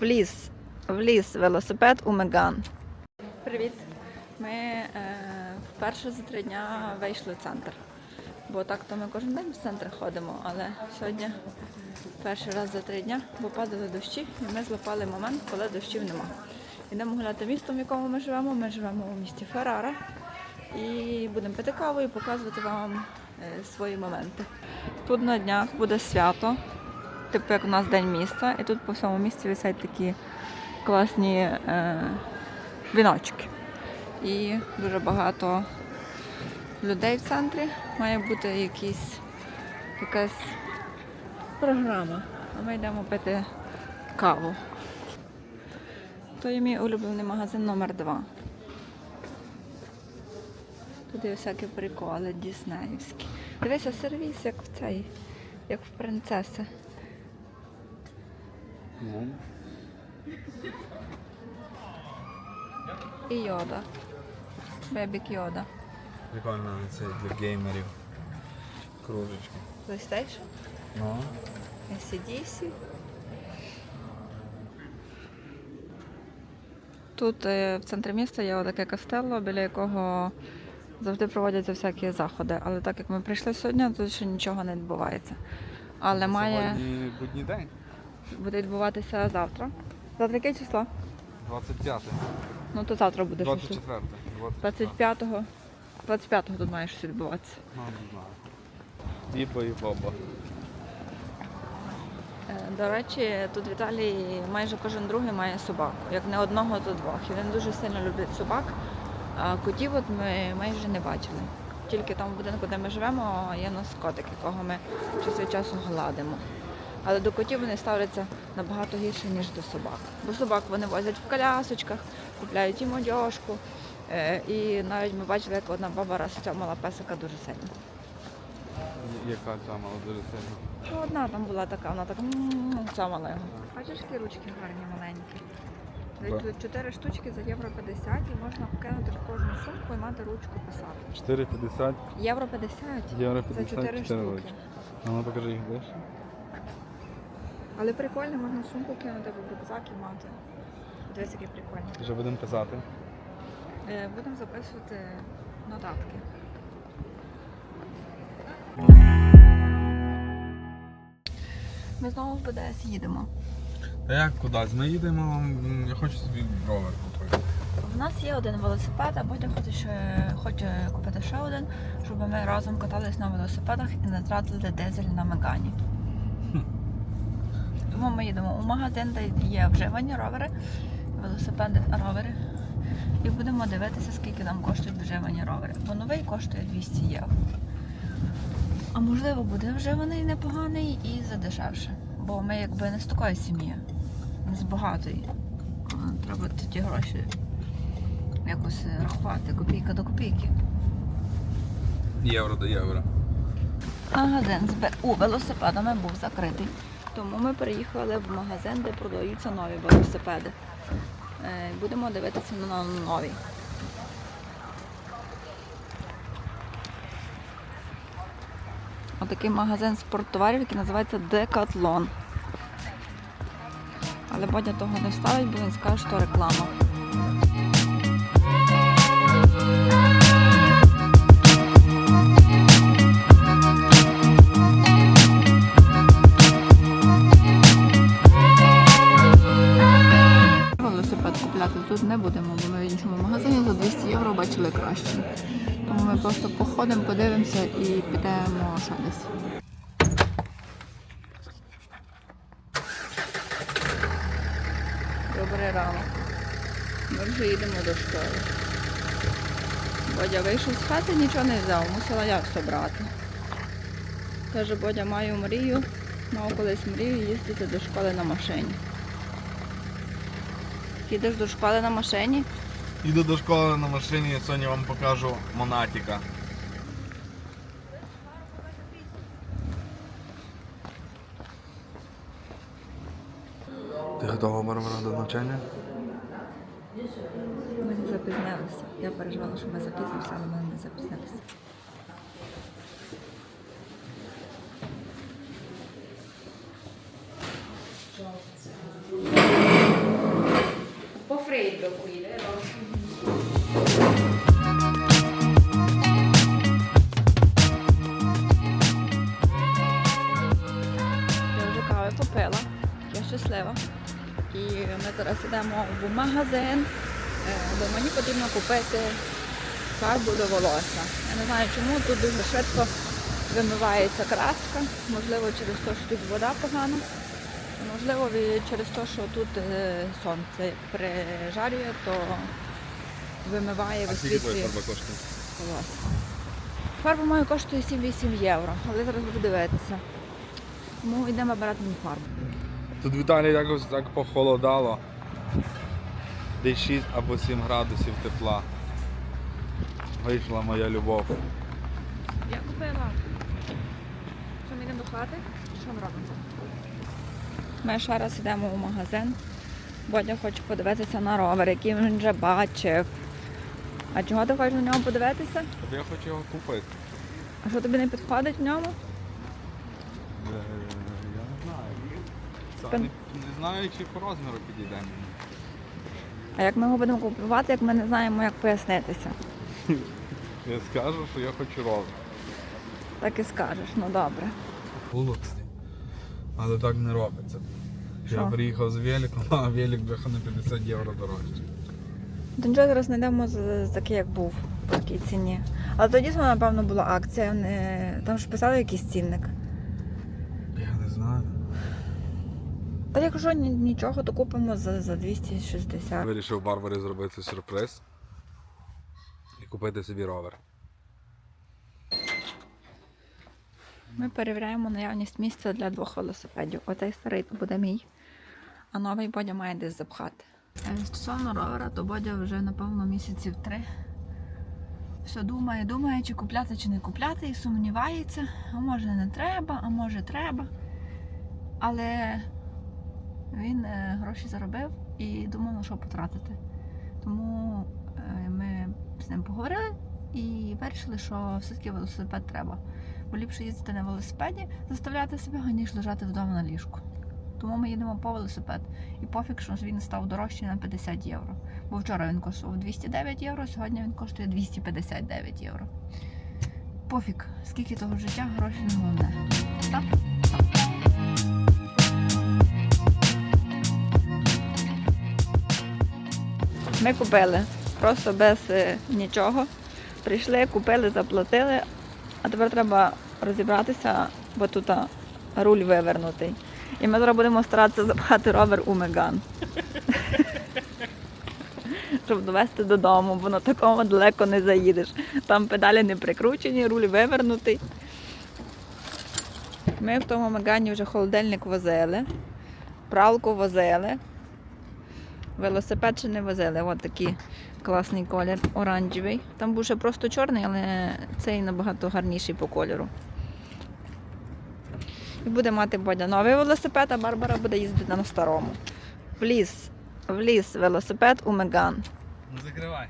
в ліс, в ліс велосипед у Меган. Привіт. Ми е, вперше за три дня вийшли в центр. Бо так то ми кожен день в центр ходимо, але сьогодні перший раз за три дня, бо падали дощі, і ми злопали момент, коли дощів нема. Йдемо гуляти містом, в якому ми живемо. Ми живемо у місті Феррара. І будемо пити каву і показувати вам е, свої моменти. Тут на днях буде свято, типу як у нас день міста, і тут по всьому місті висять такі класні е, віночки. І дуже багато людей в центрі. Має бути якісь, якась програма. А ми йдемо пити каву. То є мій улюблений магазин номер 2 Тут є всякі приколи діснеївські. Дивися, сервіс, як в цей, як в принцеси. Ну, І йода. Бебік йода. прикольно це для геймерів. Кружечки. PlayStation, Ну, ACDC. Тут е, в центрі міста є таке кастело, біля якого завжди проводяться всякі заходи. Але так як ми прийшли сьогодні, тут ще нічого не відбувається. Але має сьогодні будній день. Буде відбуватися завтра. Завтра яке число? 25. Ну то завтра буде 24. 25-го. 25-го тут має щось відбуватися. Ну, не знаю. Бібо і Боба. Е, До речі, тут в Італії майже кожен другий має собаку. Як не одного, то двох. І він дуже сильно любить собак. А котів от ми майже не бачили. Тільки там в будинку, де ми живемо, є у нас котик, якого ми час від часу гладимо. Але до котів вони ставляться набагато гірше, ніж до собак. Бо собак вони возять в колясочках, купляють їм одяжку. Е, І навіть ми бачили, як одна баба розтямила песика дуже сильно. Яка там дуже сильно. Ну, одна там була така, вона так м, цямала його. Бачиш, які ручки гарні маленькі. Тут 4 штучки за євро 50 і можна вкинути в кожну сумку і мати ручку писати. 4,50, Євро 50 євро за 50, 4 4 штуки. ручки. А ну покажи їх ближче. Але прикольно, можна сумку кинути в рюкзак і мати. Дивись, який прикольний. Вже будемо писати. Е, Будемо записувати нотатки. Ми знову в БДС їдемо. Та як кудись? Ми їдемо, я хочу собі ровер купити. У нас є один велосипед, а потім хоче, ще- хоче купити ще один, щоб ми разом катались на велосипедах і не тратили дизель на мегані. Тому ми їдемо у магазин, де є вживані ровери, велосипеди ровери. І будемо дивитися, скільки нам коштують вживані ровери. Бо новий коштує 200 євро. А можливо буде вживаний непоганий і задешевше. Бо ми якби не з такої сім'ї, не з багатої. Треба ті гроші якось рахувати копійка до копійки. Євро до євро. Магазин з БУ велосипедами був закритий. Тому ми переїхали в магазин, де продаються нові велосипеди. Е, Будемо дивитися на нові. Отакий магазин спорттоварів, який називається Декатлон. Але Бодя того не ставить, бо він скаже, що реклама. Купляти тут не будемо, бо ми в іншому магазині за 200 євро бачили краще. Тому ми просто походимо, подивимося і підемо ще десь. Добрий ранок. Ми вже їдемо до школи. Бодя вийшов з хати, нічого не взяв, мусила я все брати. Каже, Бодя, маю мрію, мав колись мрію їздити до школи на машині. Їдеш до школи на машині? Іду до школи на машині, сьогодні вам покажу Монатіка. Ти готова Барбара до навчання? Ми запізнилися. Я переживала, що ми запізнимося, але ми не запізнилися. Ми зараз йдемо в магазин, е, бо мені потрібно купити фарбу до волосся. Я не знаю чому, тут дуже швидко вимивається краска, можливо через те, що тут вода погана, можливо через те, що тут е, сонце прижарює, то вимиває, висвітлює волосся. Фарба моя коштує 7-8 євро, але зараз буду дивитися. Тому йдемо брати мені фарбу. Тут в Італії якось так похолодало. Десь 6 або 7 градусів тепла. Вийшла моя любов. Я купила. Що ми йдемо до хати? Що ми робимо? Ми ще раз йдемо у магазин. Бодя хоче подивитися на ровер, який він вже бачив. А чого ти хочеш на нього подивитися? Я хочу його купити. А що тобі не підходить в ньому? Та Не, не знаю, чи по розміру підійде. А як ми його будемо купувати, як ми не знаємо, як пояснитися? Я скажу, що я хочу ровер. Так і скажеш, ну добре. Глупості. Але так не робиться. Що? Я приїхав з великом, а велик бляха на 50 євро дорожче. До нічого зараз знайдемо за за такий, як був, по такій ціні. Але тоді, напевно, була акція. Не... Там ж писали якийсь цінник. Я не знаю. Та якщо нічого, то купимо за, за 260. Вирішив Барбарі зробити сюрприз і купити собі ровер. Ми перевіряємо наявність місця для двох велосипедів. Оцей старий то буде мій, а новий Бодя має десь запхати. Е, Стосовно ровера, то Бодя вже, напевно, місяців три. Все думає, думає, чи купляти, чи не купляти, і сумнівається, а може не треба, а може треба. Але він е, гроші заробив і думав, на що потратити. Тому е, ми з ним поговорили і вирішили, що все-таки велосипед треба. Бо ліпше їздити на велосипеді, заставляти себе, ніж лежати вдома на ліжку. Тому ми їдемо по велосипед. І пофіг, що він став дорожчий на 50 євро. Бо вчора він коштував 209 євро, сьогодні він коштує 259 євро. Пофіг, скільки того життя, гроші не головне. Так? Ми купили просто без е, нічого. Прийшли, купили, заплатили, а тепер треба розібратися, бо тут руль вивернутий. І ми зараз будемо старатися запхати ровер у Меган. Щоб довести додому, бо на такому далеко не заїдеш. Там педалі не прикручені, руль вивернутий. Ми в тому Мегані вже холодильник возили, пралку возили, велосипед ще не возили. Ось такий класний колір, оранжевий. Там був ще просто чорний, але цей набагато гарніший по кольору. І буде мати Бодя новий велосипед, а Барбара буде їздити на старому. В ліс, в ліс велосипед у Меган. Ну закривай.